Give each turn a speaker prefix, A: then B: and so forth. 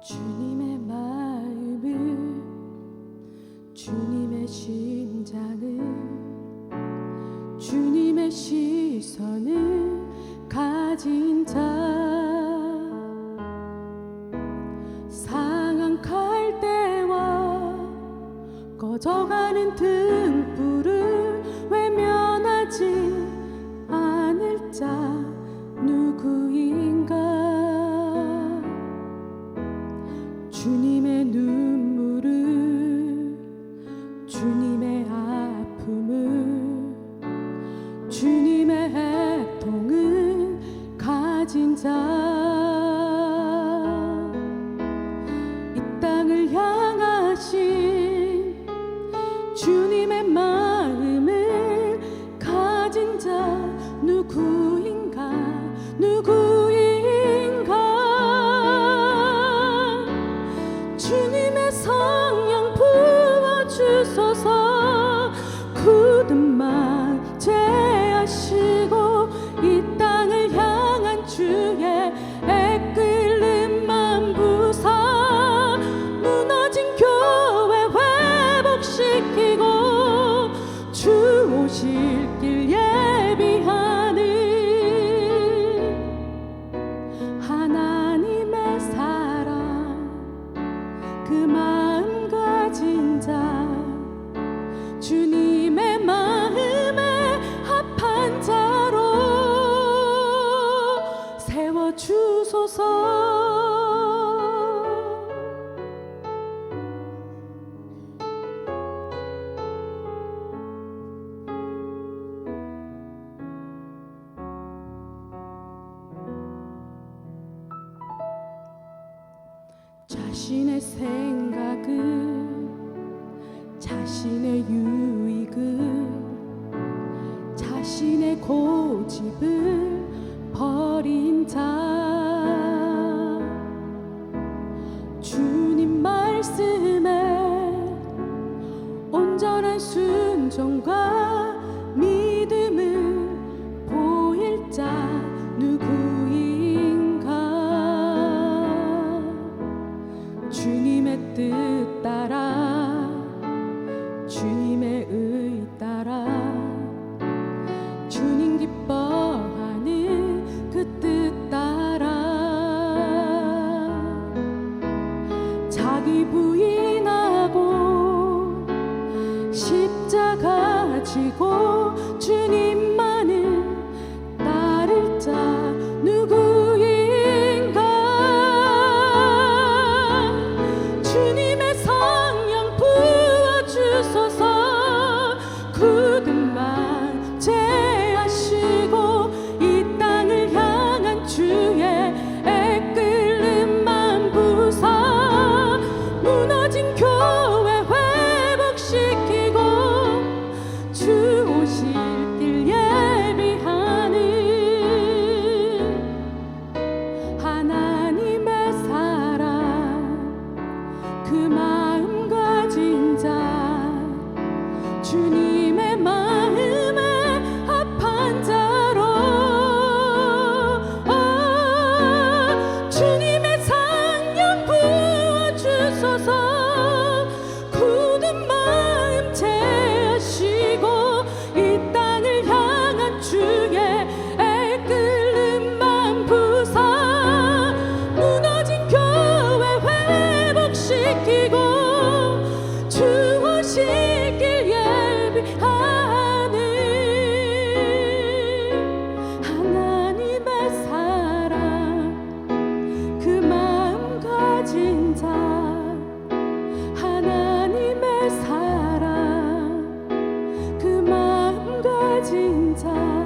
A: 주님의 마음을 주님의 심장을 주님의 시선을 가진 자. 상한 칼대와 꺼져가는 등불을 외면하지 않을 자 누구인가? 그 마음 가진 자. 주님의 마음에 합한 자로 세워 주소서. 자신의 생각은 자신의 유익은 자신의 고집을 버린다 주님 말씀에 온전한 순종과 자기 부인하고 십자가 지고 주님 精彩。